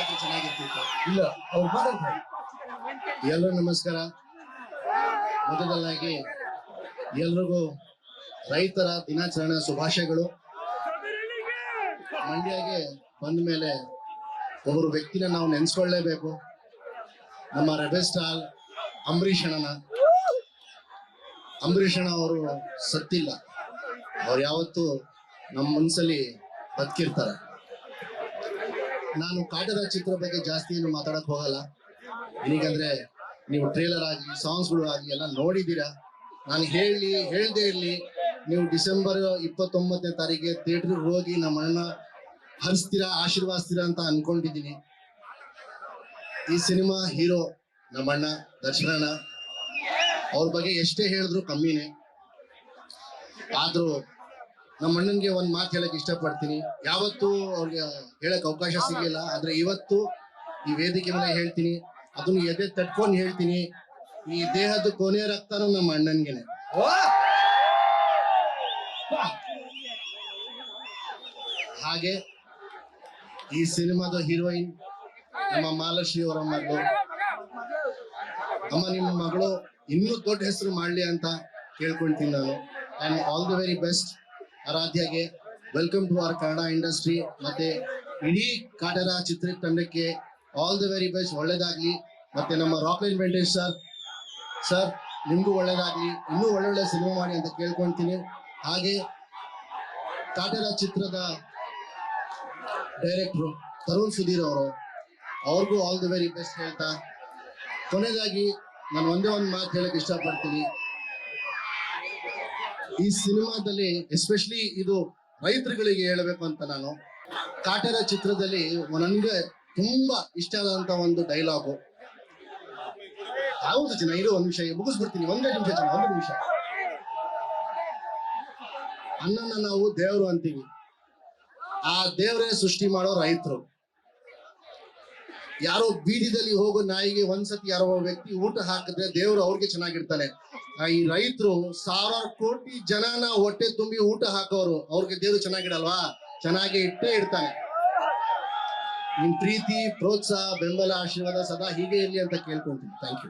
ಮಾತಾಡಿದ್ರೆ ಚೆನ್ನಾಗಿರ್ತಿತ್ತು. ಇಲ್ಲ, ಅವ್ರು ಮಾತಾಡ್ತಾರೆ. ನಮಸ್ಕಾರ. ಮೊದಲಾಗಿ ಎಲ್ರಿಗೂ ರೈತರ ದಿನಾಚರಣೆ ಶುಭಾಶಯಗಳು. ಮಂಡ್ಯಗೆ ಬಂದ ಮೇಲೆ ಒಬ್ಬರು ವ್ಯಕ್ತಿನ ನಾವು ನೆನೆಸ್ಕೊಳ್ಳೇಬೇಕು. ನಮ್ಮ ರೆಬೆಲ್ ಸ್ಟಾರ್ ಅಂಬರೀಷ್ ಅಣ್ಣನ. ಅಂಬರೀಷ್ ಅಣ್ಣ ಅವರು ಸತ್ತಿಲ್ಲ. ಅವ್ರು ಯಾವತ್ತೂ ನಮ್ಮ ಮನಸ್ಸಲ್ಲಿ ಬದುಕಿರ್ತಾರೆ. ನಾನು ಕಾಟದ ಚಿತ್ರ ಬಗ್ಗೆ ಜಾಸ್ತಿ ಏನು ಮಾತಾಡಕ್ ಹೋಗಲ್ಲ. ಏನಿಗಂದ್ರೆ ನೀವು ಟ್ರೇಲರ್ ಆಗಲಿ ಸಾಂಗ್ಸ್ಗಳು ಆಗಿ ಎಲ್ಲ ನೋಡಿದ್ದೀರಾ? ನಾನು ಹೇಳಿ, ಹೇಳದೇ ಇರಲಿ, ನೀವು ಡಿಸೆಂಬರ್ ಇಪ್ಪತ್ತೊಂಬತ್ತನೇ ತಾರೀಕಿಗೆ ಥಿಯೇಟ್ರಿಗೆ ಹೋಗಿ ನಮ್ಮ ಅಣ್ಣ ಹರಿಸ್ತೀರಾ, ಆಶೀರ್ವಾದಿಸ್ತೀರಾ ಅಂತ ಅನ್ಕೊಂಡಿದ್ದೀನಿ. ಈ ಸಿನಿಮಾ ಹೀರೋ ನಮ್ಮ ಅಣ್ಣ ದರ್ಶನಣ್ಣ ಅವ್ರ ಬಗ್ಗೆ ಎಷ್ಟೇ ಹೇಳಿದ್ರು ಕಮ್ಮಿನೇ. ಆದ್ರೂ ನಮ್ಮ ಅಣ್ಣನ್ಗೆ ಒಂದ್ ಮಾತು ಹೇಳಕ್ ಇಷ್ಟಪಡ್ತೀನಿ. ಯಾವತ್ತೂ ಅವ್ರಿಗೆ ಹೇಳಕ್ ಅವಕಾಶ ಸಿಗಲಿಲ್ಲ ಆದ್ರೆ ಇವತ್ತು ಈ ವೇದಿಕೆ ಮೇಲೆ ಹೇಳ್ತೀನಿ. ಅದನ್ನ ಎದೆ ತಟ್ಕೊಂಡು ಹೇಳ್ತೀನಿ. ಈ ದೇಹದ ಕೊನೆ ರಕ್ತನೂ ನಮ್ಮ ಅಣ್ಣನ್ಗೆನೆ. ಹಾಗೆ ಈ ಸಿನಿಮಾದ ಹೀರೋಯಿನ್ ನಮ್ಮ ಮಾಲಶ್ರೀ ಅವರ ಮಗಳು. ಅಮ್ಮ ನಿಮ್ಮ ಮಗಳು ಇನ್ನೂ ದೊಡ್ಡ ಹೆಸರು ಮಾಡ್ಲಿ ಅಂತ ಕೇಳ್ಕೊಳ್ತೀನಿ ನಾನು. And all the very best ಆರಾಧ್ಯಗೆ welcome to our Kannada industry ಮತ್ತೆ ಇಡೀ ಕಾಟರ ಚಿತ್ರತಂಡಕ್ಕೆ ಆಲ್ ದಿ ವೆರಿ ಬೆಸ್ಟ್ ಒಳ್ಳೇದಾಗ್ಲಿ. ಮತ್ತೆ ನಮ್ಮ ರಾಕ್ಲೈನ್ ವೆಂಕಟೇಶ್ ಸರ್ ಸರ್ ನಿಮ್ಗೂ ಒಳ್ಳೇದಾಗ್ಲಿ. ಇನ್ನೂ ಒಳ್ಳೊಳ್ಳೆ ಸಿನಿಮಾ ಮಾಡಿ ಅಂತ ಕೇಳ್ಕೊಳ್ತೀನಿ ಹಾಗೆ ಕಾಟರ ಚಿತ್ರದ ಡೈರೆಕ್ಟ್ರು ತರುಣ್ ಸುಧೀರ್ ಅವರು, ಅವ್ರಿಗೂ ಆಲ್ ದಿ ವೆರಿ ಬೆಸ್ಟ್ ಹೇಳ್ತಾ. ಕೊನೆಯದಾಗಿ ನಾನು ಒಂದೇ ಒಂದು ಮಾತು ಹೇಳಕ್ ಇಷ್ಟಪಡ್ತೀನಿ. ಈ ಸಿನಿಮಾದಲ್ಲಿ ಎಸ್ಪೆಷಲಿ ಇದು ರೈತರುಗಳಿಗೆ ಹೇಳಬೇಕು ಅಂತ ನಾನು, ಕಾಟರ ಚಿತ್ರದಲ್ಲಿ ನನಗೆ ತುಂಬಾ ಇಷ್ಟ ಆದಂತ ಒಂದು ಡೈಲಾಗು ಹೌದು ಜನ ಇರೋ ಒಂದು ನಿಮಿಷ, ಮುಗಿಸ್ಬಿಡ್ತೀನಿ, ಒಂದೇ ನಿಮಿಷ ಜನ ಒಂದು ನಿಮಿಷ. ಅನ್ನನ ನಾವು ದೇವರು ಅಂತೀವಿ. ಆ ದೇವರೇ ಸೃಷ್ಟಿ ಮಾಡೋ ರೈತರು. ಯಾರೋ ಬೀದಿದಲ್ಲಿ ಹೋಗೋ ನಾಯಿಗೆ ಒಂದ್ಸತಿ ಯಾರೋ ವ್ಯಕ್ತಿ ಊಟ ಹಾಕಿದ್ರೆ ದೇವರು ಅವ್ರಿಗೆ ಚೆನ್ನಾಗಿರ್ತಾನೆ. ಈ ರೈತರು ಸಾವಿರಾರು ಕೋಟಿ ಜನನ ಹೊಟ್ಟೆ ತುಂಬಿ ಊಟ ಹಾಕೋರು, ಅವ್ರಿಗೆ ದೇವ್ರು ಚೆನ್ನಾಗಿಡಲ್ವಾ ಚೆನ್ನಾಗಿ ಇಟ್ಟೇ ಇಡ್ತಾನೆ. ನಿಮ್ ಪ್ರೀತಿ, ಪ್ರೋತ್ಸಾಹ, ಬೆಂಬಲ, ಆಶೀರ್ವಾದ ಸದಾ ಹೀಗೆ ಇರಲಿ ಅಂತ ಕೇಳ್ಕೊಂತೀನಿ. Thank you